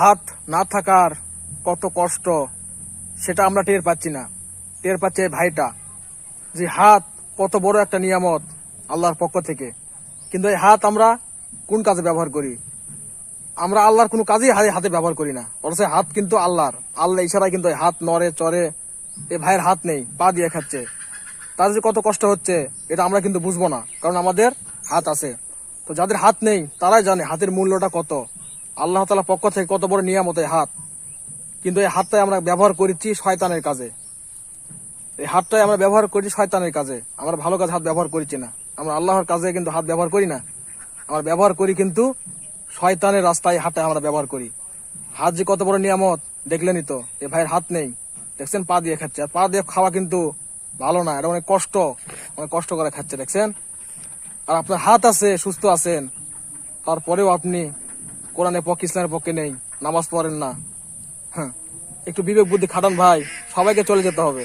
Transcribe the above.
হাত না থাকার কত কষ্ট, সেটা আমরা টের পাচ্ছি না। টের পাচ্ছে ভাইটা, যে হাত কত বড় একটা নিয়ামত আল্লাহর পক্ষ থেকে। কিন্তু এই হাত আমরা কোন কাজে ব্যবহার করি? আমরা আল্লাহর কোনো কাজেই হাতে হাতে ব্যবহার করি না। অথচ হাত কিন্তু আল্লাহর। আল্লাহ ইশারায় কিন্তু হাত নড়ে, চড়ে এ ভাইয়ের হাত নেই, পা দিয়ে খাচ্ছে। তার যে কত কষ্ট হচ্ছে, এটা আমরা কিন্তু বুঝব না, কারণ আমাদের হাত আছে। তো যাদের হাত নেই, তারাই জানে হাতের মূল্যটা কত। আল্লাহ তালা পক্ষ থেকে কত বড় নিয়ামত এই হাত। কিন্তু এই হাতটাই আমরা ব্যবহার করেছি শয়তানের কাজে। এই হাতটাই আমরা ব্যবহার করি শয়তানের কাজে। আমরা ভালো কাজে হাত ব্যবহার করছি না। আমরা আল্লাহর কাজে কিন্তু হাত ব্যবহার করি না। আমরা ব্যবহার করি কিন্তু শয়তানের রাস্তায় হাতে আমরা ব্যবহার করি। হাত যে কত বড় নিয়ামত দেখলেনই তো? এ ভাইয়ের হাত নেই। দেখছেন? পা দিয়ে খাচ্ছে। আর পা দিয়ে খাওয়া কিন্তু ভালো না। এটা অনেক কষ্ট। অনেক কষ্ট করে খাচ্ছে, দেখছেন? আর আপনার হাত আছে, সুস্থ আছেন। তারপরেও আপনি কোরআনের পক্ষে, ইসলামের পক্ষে নেই, নামাজ পড়েন না। হ্যাঁ একটু বিবেক বুদ্ধি খাটান ভাই, সবাইকে চলে যেতে হবে।